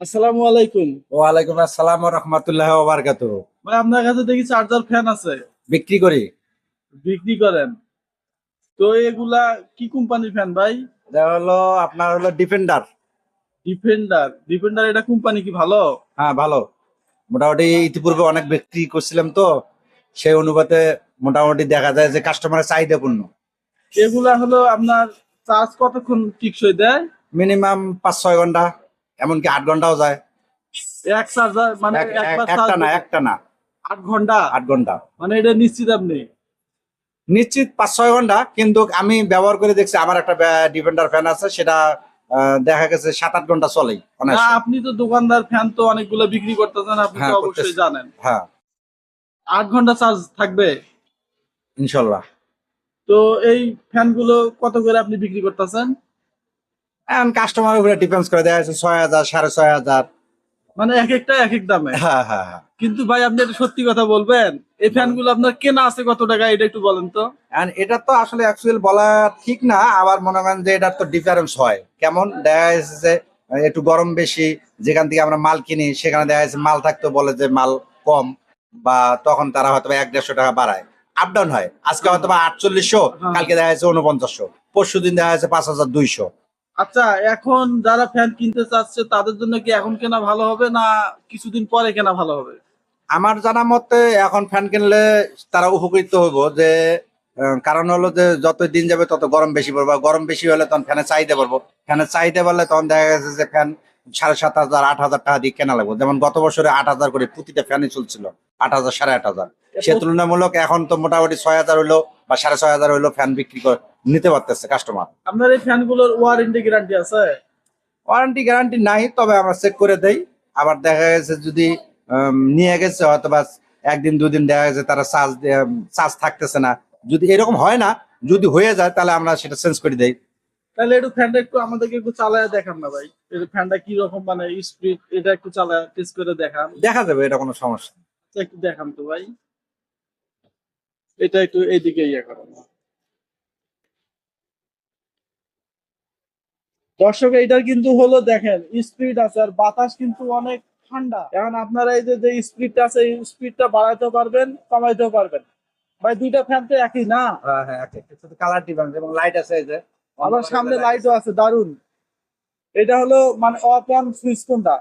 আসসালামু আলাইকুম। ওয়ালাইকুম আসসালাম রহমতুল্লাহ ওবারকাত ভাই আপনার কাছে দেখি চার্জার ফ্যান আছে। বিক্রি করি। বিক্রি করেন। তো এগুলা কি কোম্পানির ফ্যান ভাই? এটা হলো আপনার হলো ডিফেন্ডার। ডিফেন্ডার। ডিফেন্ডার এটা কোম্পানি কি ভালো? হ্যাঁ ভালো। মোটামুটি ইতিপূর্বে অনেক বিক্রি করছিলাম তো সেই অনুপাতে মোটামুটি দেখা যায় যে কাস্টমারের চাহিদা পূর্ণ এগুলা হলো আপনার চার্জ কতক্ষণ টিকসই দেয়? মিনিমাম পাঁচ ছয় ঘণ্টা। এমনকি আট ঘন্টাও যায়। এক চার্জার মানে একটা না একটা না। আট ঘণ্টা? আট ঘণ্টা। মানে এটা নিশ্চিত আপনি? নিশ্চিত পাঁচ ছয় ঘণ্টা কিন্তু আমি ব্যবহার করে দেখছি আমার একটা ডিফেন্ডার ফ্যান আছে সেটা দেখা গেছে সাত আট ঘণ্টা চলেই আপনি তো দোকানদার ফ্যান তো অনেকগুলো বিক্রি করতেছেন আপনি হ্যাঁ, তো অবশ্যই জানেন। হ্যাঁ। আট ঘণ্টা চার্জ থাকবে? ইনশাল্লাহ। তো এই ফ্যানগুলো কত করে আপনি বিক্রি করতেছেন? এখন কাস্টমার উপরে ডিপেন্ডস করে। দেখা যাচ্ছে ছয় হাজার সাড়ে ছয় হাজার। মানে এক একটা এক এক দামে। হ্যাঁ হ্যাঁ হ্যাঁ। কিন্তু ভাই আপনি একটা সত্যি কথা বলবেন এই ফ্যানগুলো আপনার কেনা আছে কত টাকা এটা একটু বলেন তো। এটা তো আসলে অ্যাকচুয়াল বলা ঠিক না আবার মনে করেন যে এটার তো ডিফারেন্স হয়। কেমন? দেখা যাচ্ছে যে একটু গরম বেশি যেখান থেকে আমরা মাল কিনি সেখানে দেখা যাচ্ছে মাল থাকতে বলে যে মাল কম বা তখন তারা হয়তো এক দেড়শো টাকা বাড়ায়। আপ ডাউন হয়। আজকে হয়তো বা আটচল্লিশশো। কালকে দেখা যাচ্ছে উনপঞ্চাশশো পরশু দিন দেখা যাচ্ছে পাঁচ হাজার দুইশো। আচ্ছা এখন যারা ফ্যান কিনতে চাচ্ছে তাদের জন্য কি এখন কেনা ভালো হবে না কিছুদিন পরে কেনা ভালো হবে? আমার জানা মতে এখন ফ্যান কিনলে তারা উপকৃত হইব যে কারণ হলো যে যত দিন যাবে তত গরম বেশি পড়বে। গরম বেশি হলে তখন ফ্যানের চাহিদা বাড়বো। ফ্যানের চাহিদা বাড়লে তখন দেখা গেছে যে ফ্যান সাড়ে সাত হাজার আট হাজার টাকা দিয়ে কেনা লাগবে। যেমন গত বছরে আট হাজার করে প্রতিটা ফ্যানই চলছিল। আট হাজার সাড়ে আট হাজার। সে তুলনামূলক এখন তো মোটামুটি ছয় হাজার হইল বা সাড়ে ছয় হাজার হইল ফ্যান বিক্রি করে নিতে পারতেছে কাস্টমার আপনার এই ফ্যানগুলোর ওয়ারেন্টি গ্যারান্টি আছে? ওয়ারেন্টি গ্যারান্টি নাই তবে আমরা চেক করে দেই। আবার দেখা গেছে যদি নিয়ে গেছে হয়তো বা একদিন দুদিন দেখা গেছে তারা চার্জ চার্জ থাকতেছে না। যদি এরকম হয় না যদি হয়ে যায় তাহলে আমরা সেটা চেঞ্জ করে দেই। তাহলে একটু ফ্যানটা একটু আমাদেরকে একটু চালায় দেখান না ভাই। এই ফ্যানটা কি রকম মানে স্পিড এটা একটু চালায় টেস্ট করে দেখান। দেখা যাবে এটা কোনো সমস্যা একটু দেখান তো ভাই। এটা একটু এইদিকে ইয়ে করেন। দর্শক এইটার কিন্তু হলো দেখেন স্পিড আছে আর বাতাস কিন্তু অনেক ঠান্ডা। এখন আপনারা এই যে স্পিডটা আছে এই স্পিডটা বাড়াইতেও পারবেন কমাইতেও পারবেন। ভাই দুইটা ফ্যান তো একই না? হ্যাঁ হ্যাঁ কালার ডিফারেন্স এবং লাইট আছে এই যে। আবার সামনে লাইটও আছে দারুণ এটা হলো মানে অফ অন সুইচ কোনটা?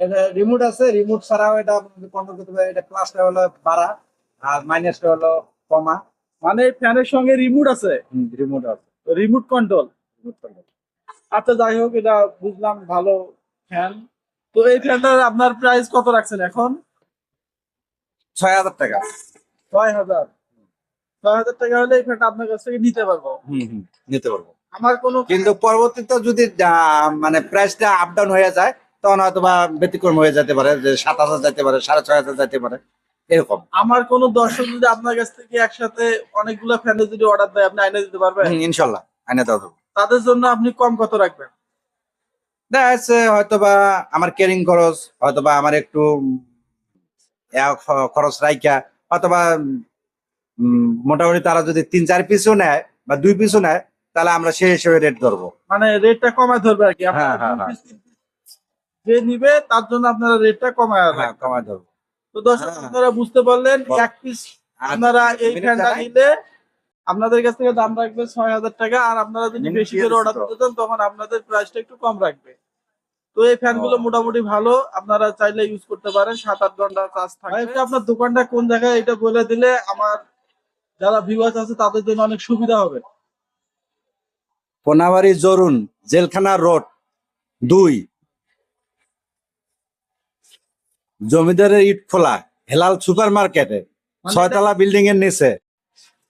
এটা রিমোট আছে রিমোট ছাড়াও এটা কন্ট্রোল করতে পারে এটা প্লাসটা হলো বাড়া আর মাইনাসটা হলো কমা। মানে ফ্যানের সঙ্গে রিমোট আছে? রিমোট আছে। Remote control remote control। আচ্ছা যাই হোক এটা বুঝলাম ভালো ফ্যান তো এই ফ্যানটার আপনার প্রাইস কত রাখছেন এখন? ছয় হাজার টাকা। ছয় হাজার। ছয় হাজার টাকা হলে এই ফ্যানটা আপনার কাছ থেকে নিতে পারব। হুম হুম নিতে পারব। আমার কোনো কিন্তু পরবর্তীতে যদি আহ, মানে প্রাইসটা আপ ডাউন হয়ে যায় তখন হয়তো বা ব্যতিক্রম হয়ে যেতে পারে যে সাত হাজার যেতে পারে সাড়ে ছয় হাজার যেতে পারে এরকম। আমার কোনো দর্শক যদি আপনার কাছ থেকে একসাথে অনেকগুলো ফ্যানের যদি অর্ডার দেয় আপনি আইনে দিতে পারবেন? ইনশাল্লাহ আইনে দেওয়া। তাদের জন্য আপনি কম কত রাখবেন? দেখা যাচ্ছে হয়তো আমার কেরিং খরচ হয়তো বা আমার একটু খরচ রাইকা হয়তো বা উম, মোটামুটি তারা যদি তিন চার পিসও নেয় বা দুই পিসও নেয় তাহলে আমরা সেই হিসেবে রেট ধরবো। মানে রেটটা কমায় ধরবে আর কি? হ্যাঁ, হ্যাঁ, হ্যাঁ। যে নিবে তার জন্য আপনারা রেটটা কমায় কমায় ধরবো। তো দর্শক। আপনারা বুঝতে পারলেন এক পিস আপনারা এই ফ্যানটা নিলে আপনাদের কাছ থেকে দাম রাখবে ছয় হাজার টাকা আর আপনারা যদি বেশি করে অর্ডার। দিতে চান তখন আপনাদের প্রাইসটা একটু কম রাখবে। তো এই ফ্যানগুলো মোটামুটি ভালো আপনারা চাইলে ইউজ করতে পারেন সাত আট ঘণ্টা কাজ থাকে আপনার দোকানটা কোন জায়গায় এটা বলে দিলে আমার যারা ভিউয়ার্স আছে তাদের জন্য অনেক সুবিধা হবে। কোনাবাড়ি জরুন জেলখানা রোড দুই। জমিদারের ইট খোলা হেলাল সুপার মার্কেটে মানে ছয়তলা বিল্ডিং এর নিচে।